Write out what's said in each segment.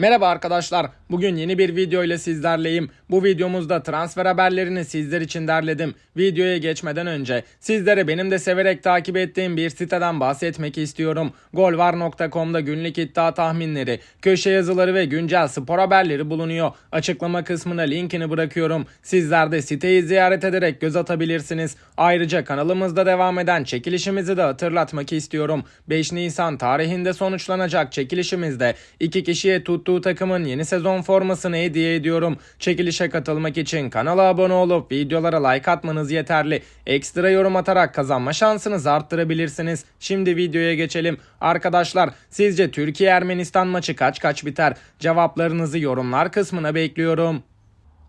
Merhaba arkadaşlar. Bugün yeni bir video ile sizlerleyim. Bu videomuzda transfer haberlerini sizler için derledim. Videoya geçmeden önce sizlere benim de severek takip ettiğim bir siteden bahsetmek istiyorum. Golvar.com'da günlük iddia tahminleri, köşe yazıları ve güncel spor haberleri bulunuyor. Açıklama kısmına linkini bırakıyorum. Sizler de siteyi ziyaret ederek göz atabilirsiniz. Ayrıca kanalımızda devam eden çekilişimizi de hatırlatmak istiyorum. 5 Nisan tarihinde sonuçlanacak çekilişimizde iki kişiye tuttuğu takımın yeni sezon formasını hediye ediyorum. Çekilişe katılmak için kanala abone olup videolara like atmanız yeterli. Ekstra yorum atarak kazanma şansınızı arttırabilirsiniz. Şimdi videoya geçelim. Arkadaşlar sizce Türkiye-Ermenistan maçı kaç kaç biter? Cevaplarınızı yorumlar kısmına bekliyorum.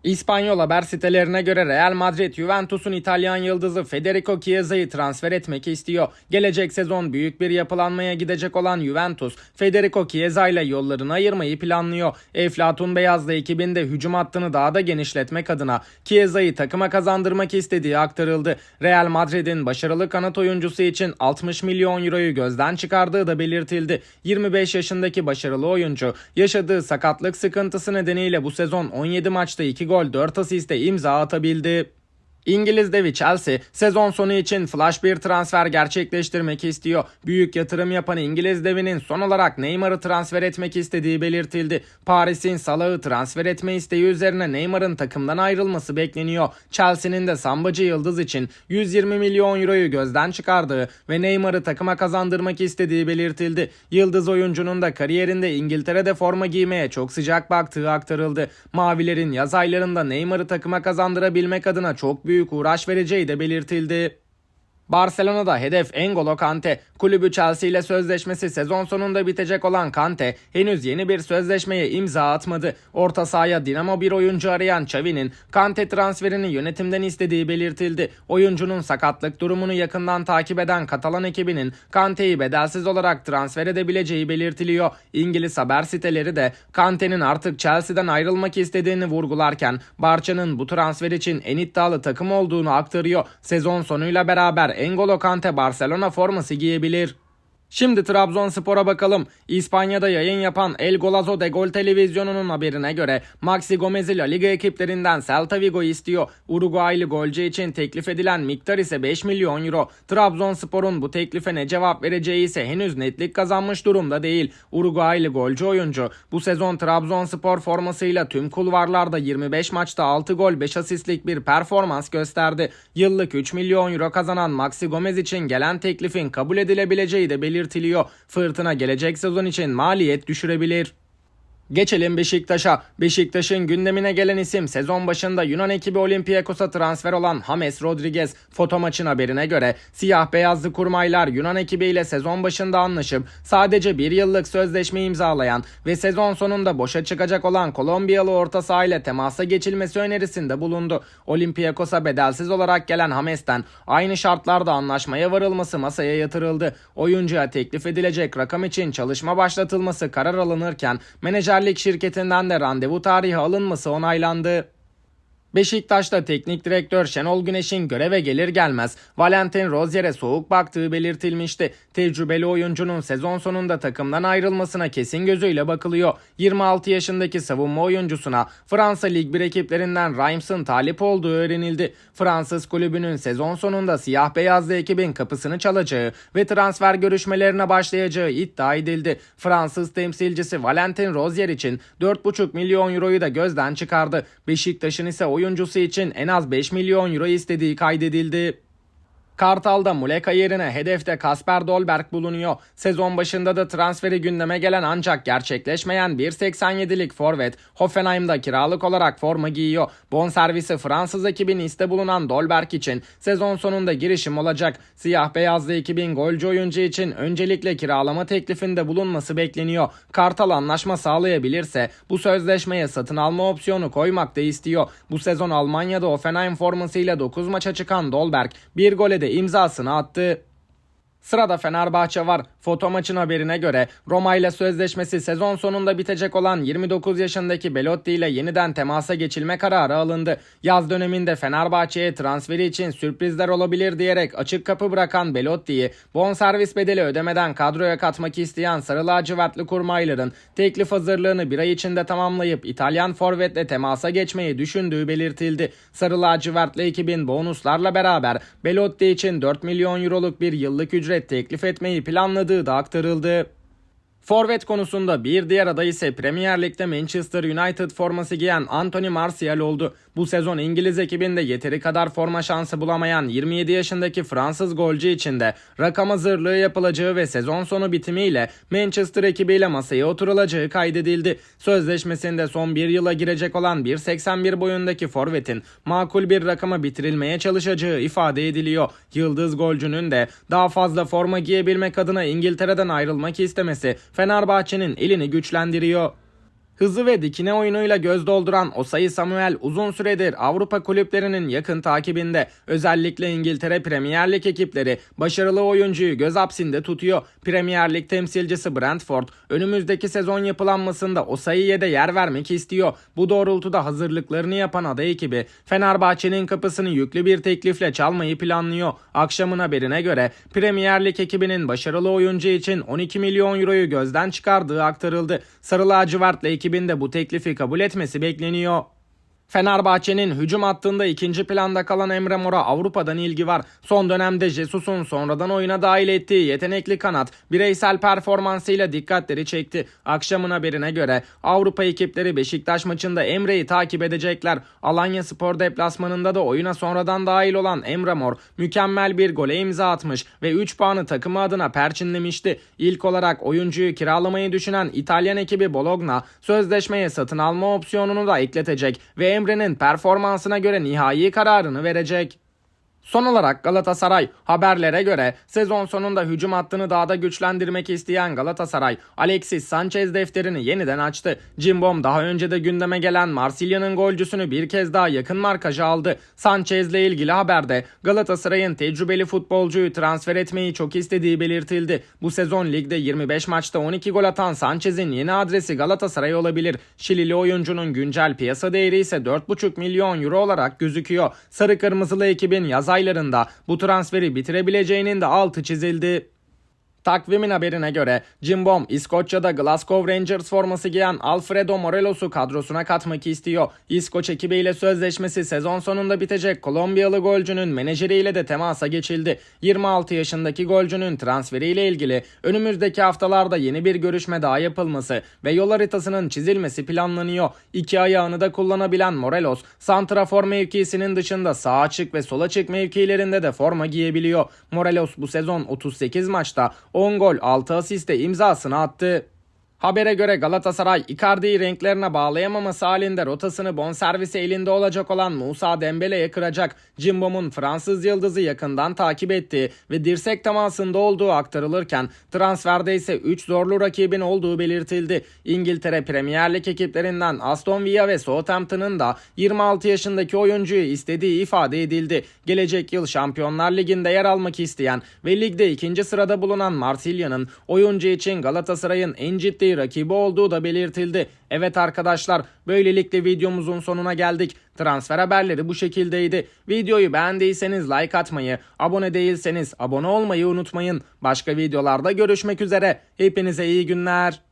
İspanyol haber sitelerine göre Real Madrid Juventus'un İtalyan yıldızı Federico Chiesa'yı transfer etmek istiyor. Gelecek sezon büyük bir yapılanmaya gidecek olan Juventus, Federico Chiesa ile yollarını ayırmayı planlıyor. Eflatun Beyazlı ekibinde hücum hattını daha da genişletmek adına Chiesa'yı takıma kazandırmak istediği aktarıldı. Real Madrid'in başarılı kanat oyuncusu için 60 milyon euroyu gözden çıkardığı da belirtildi. 25 yaşındaki başarılı oyuncu yaşadığı sakatlık sıkıntısı nedeniyle bu sezon 17 maçta 2 gol 4 asiste imza atabildi. İngiliz devi Chelsea sezon sonu için flash bir transfer gerçekleştirmek istiyor. Büyük yatırım yapan İngiliz devinin son olarak Neymar'ı transfer etmek istediği belirtildi. Paris'in Salah'ı transfer etme isteği üzerine Neymar'ın takımdan ayrılması bekleniyor. Chelsea'nin de sambacı yıldız için 120 milyon euroyu gözden çıkardığı ve Neymar'ı takıma kazandırmak istediği belirtildi. Yıldız oyuncunun da kariyerinde İngiltere'de forma giymeye çok sıcak baktığı aktarıldı. Mavilerin yaz aylarında Neymar'ı takıma kazandırabilmek adına çok büyük büyük uğraş vereceği de belirtildi. Barcelona'da hedef N'Golo Kante. Kulübü Chelsea ile sözleşmesi sezon sonunda bitecek olan Kante henüz yeni bir sözleşmeye imza atmadı. Orta sahaya dinamo bir oyuncu arayan Xavi'nin Kante transferini yönetimden istediği belirtildi. Oyuncunun sakatlık durumunu yakından takip eden Katalan ekibinin Kante'yi bedelsiz olarak transfer edebileceği belirtiliyor. İngiliz haber siteleri de Kante'nin artık Chelsea'den ayrılmak istediğini vurgularken Barça'nın bu transfer için en iddialı takım olduğunu aktarıyor. Sezon sonuyla beraber N'Golo Kante Barcelona forması giyebilir. Şimdi Trabzonspor'a bakalım. İspanya'da yayın yapan El Golazo de Gol televizyonunun haberine göre Maxi Gomez'i La Liga ekiplerinden Celta Vigo istiyor. Uruguaylı golcü için teklif edilen miktar ise 5 milyon euro. Trabzonspor'un bu teklife ne cevap vereceği ise henüz netlik kazanmış durumda değil. Uruguaylı golcü oyuncu bu sezon Trabzonspor formasıyla tüm kulvarlarda 25 maçta 6 gol 5 asistlik bir performans gösterdi. Yıllık 3 milyon euro kazanan Maxi Gomez için gelen teklifin kabul edilebileceği de belirtildi belirtiliyor. Fırtına gelecek sezon için maliyet düşürebilir. Geçelim Beşiktaş'a. Beşiktaş'ın gündemine gelen isim sezon başında Yunan ekibi Olympiakos'a transfer olan James Rodriguez. Foto maçın haberine göre siyah beyazlı kurmaylar Yunan ekibiyle sezon başında anlaşıp sadece bir yıllık sözleşme imzalayan ve sezon sonunda boşa çıkacak olan Kolombiyalı orta saha ile temasa geçilmesi önerisinde bulundu. Olympiakos'a bedelsiz olarak gelen James'ten aynı şartlarda anlaşmaya varılması masaya yatırıldı. Oyuncuya teklif edilecek rakam için çalışma başlatılması karar alınırken menajer Lig şirketinden de randevu tarihi alınması onaylandı. Beşiktaş'ta teknik direktör Şenol Güneş'in göreve gelir gelmez Valentin Rozier'e soğuk baktığı belirtilmişti. Tecrübeli oyuncunun sezon sonunda takımdan ayrılmasına kesin gözüyle bakılıyor. 26 yaşındaki savunma oyuncusuna Fransa Lig 1 ekiplerinden Reims'ın talip olduğu öğrenildi. Fransız kulübünün sezon sonunda siyah beyazlı ekibin kapısını çalacağı ve transfer görüşmelerine başlayacağı iddia edildi. Fransız temsilcisi Valentin Rozier için 4,5 milyon euroyu da gözden çıkardı. Beşiktaş'ın ise oyun oyuncusu için en az 5 milyon euro istediği kaydedildi. Kartal'da Muleka yerine hedefte Kasper Dolberg bulunuyor. Sezon başında da transferi gündeme gelen ancak gerçekleşmeyen 1.87'lik forvet Hoffenheim'da kiralık olarak forma giyiyor. Bonservisi Fransız ekibin iste bulunan Dolberg için sezon sonunda girişim olacak. Siyah beyazlı ekibin golcü oyuncu için öncelikle kiralama teklifinde bulunması bekleniyor. Kartal anlaşma sağlayabilirse bu sözleşmeye satın alma opsiyonu koymak da istiyor. Bu sezon Almanya'da Hoffenheim formasıyla 9 maça çıkan Dolberg bir gole de imzasını attı. Sırada Fenerbahçe var. Foto maçın haberine göre Roma ile sözleşmesi sezon sonunda bitecek olan 29 yaşındaki Belotti ile yeniden temasa geçilme kararı alındı. Yaz döneminde Fenerbahçe'ye transferi için sürprizler olabilir diyerek açık kapı bırakan Belotti'yi bonservis bedeli ödemeden kadroya katmak isteyen Sarı Lacivertli kurmayların teklif hazırlığını bir ay içinde tamamlayıp İtalyan forvetle temasa geçmeyi düşündüğü belirtildi. Sarı Lacivertli ekibin bonuslarla beraber Belotti için 4 milyon euroluk bir yıllık ücret teklif etmeyi planladığı da aktarıldı. Forvet konusunda bir diğer aday ise Premier Lig'de Manchester United forması giyen Anthony Martial oldu. Bu sezon İngiliz ekibinde yeteri kadar forma şansı bulamayan 27 yaşındaki Fransız golcü için de rakam hazırlığı yapılacağı ve sezon sonu bitimiyle Manchester ekibiyle masaya oturulacağı kaydedildi. Sözleşmesinde son bir yıla girecek olan 1.81 boyundaki forvetin makul bir rakama bitirilmeye çalışacağı ifade ediliyor. Yıldız golcünün de daha fazla forma giyebilmek adına İngiltere'den ayrılmak istemesi Fenerbahçe'nin elini güçlendiriyor. Hızı ve dikine oyunuyla göz dolduran Osayi Samuel uzun süredir Avrupa kulüplerinin yakın takibinde. Özellikle İngiltere Premier Lig ekipleri başarılı oyuncuyu göz hapsinde tutuyor. Premier Lig temsilcisi Brentford önümüzdeki sezon yapılanmasında Osayi'ye de yer vermek istiyor. Bu doğrultuda hazırlıklarını yapan aday ekibi Fenerbahçe'nin kapısını yüklü bir teklifle çalmayı planlıyor. Akşamın haberine göre Premier Lig ekibinin başarılı oyuncu için 12 milyon euroyu gözden çıkardığı aktarıldı. Sarı lacivertli ekibin bu teklifi kabul etmesi bekleniyor. Fenerbahçe'nin hücum hattında ikinci planda kalan Emre Mor'a Avrupa'dan ilgi var. Son dönemde Jesus'un sonradan oyuna dahil ettiği yetenekli kanat bireysel performansıyla dikkatleri çekti. Akşamın haberine göre Avrupa ekipleri Beşiktaş maçında Emre'yi takip edecekler. Alanya Spor deplasmanında da oyuna sonradan dahil olan Emre Mor mükemmel bir gole imza atmış ve 3 puanı takımı adına perçinlemişti. İlk olarak oyuncuyu kiralamayı düşünen İtalyan ekibi Bologna sözleşmeye satın alma opsiyonunu da ekletecek ve Emre'nin performansına göre nihai kararını verecek. Son olarak Galatasaray haberlere göre sezon sonunda hücum hattını daha da güçlendirmek isteyen Galatasaray Alexis Sanchez defterini yeniden açtı. Cimbom daha önce de gündeme gelen Marsilya'nın golcüsünü bir kez daha yakın markaja aldı. Sanchez ile ilgili haberde Galatasaray'ın tecrübeli futbolcuyu transfer etmeyi çok istediği belirtildi. Bu sezon ligde 25 maçta 12 gol atan Sanchez'in yeni adresi Galatasaray olabilir. Şilili oyuncunun güncel piyasa değeri ise 4,5 milyon euro olarak gözüküyor. Sarı Kırmızılı ekibin yaz aylarında bu transferi bitirebileceğinin de altı çizildi. Takvimin haberine göre Jimbom İskoçya'da Glasgow Rangers forması giyen Alfredo Morelos'u kadrosuna katmak istiyor. İskoç ekibiyle sözleşmesi sezon sonunda bitecek Kolombiyalı golcünün menajeriyle de temasa geçildi. 26 yaşındaki golcünün transferiyle ilgili önümüzdeki haftalarda yeni bir görüşme daha yapılması ve yol haritasının çizilmesi planlanıyor. İki ayağını da kullanabilen Morelos, santrafor mevkisinin dışında sağ açık ve sol açık mevkilerinde de forma giyebiliyor. Morelos bu sezon 38 maçta 10 gol 6 asiste imzasını attı. Habere göre Galatasaray Icardi'yi renklerine bağlayamaması halinde rotasını bonservisi elinde olacak olan Musa Dembele'ye kıracak. Cimbom'un Fransız yıldızı yakından takip ettiği ve dirsek temasında olduğu aktarılırken transferde ise 3 zorlu rakibin olduğu belirtildi. İngiltere Premier Lig ekiplerinden Aston Villa ve Southampton'ın da 26 yaşındaki oyuncuyu istediği ifade edildi. Gelecek yıl Şampiyonlar Ligi'nde yer almak isteyen ve ligde ikinci sırada bulunan Marsilya'nın oyuncu için Galatasaray'ın en rakibi olduğu da belirtildi. Evet arkadaşlar böylelikle videomuzun sonuna geldik. Transfer haberleri bu şekildeydi. Videoyu beğendiyseniz like atmayı, abone değilseniz abone olmayı unutmayın. Başka videolarda görüşmek üzere. Hepinize iyi günler.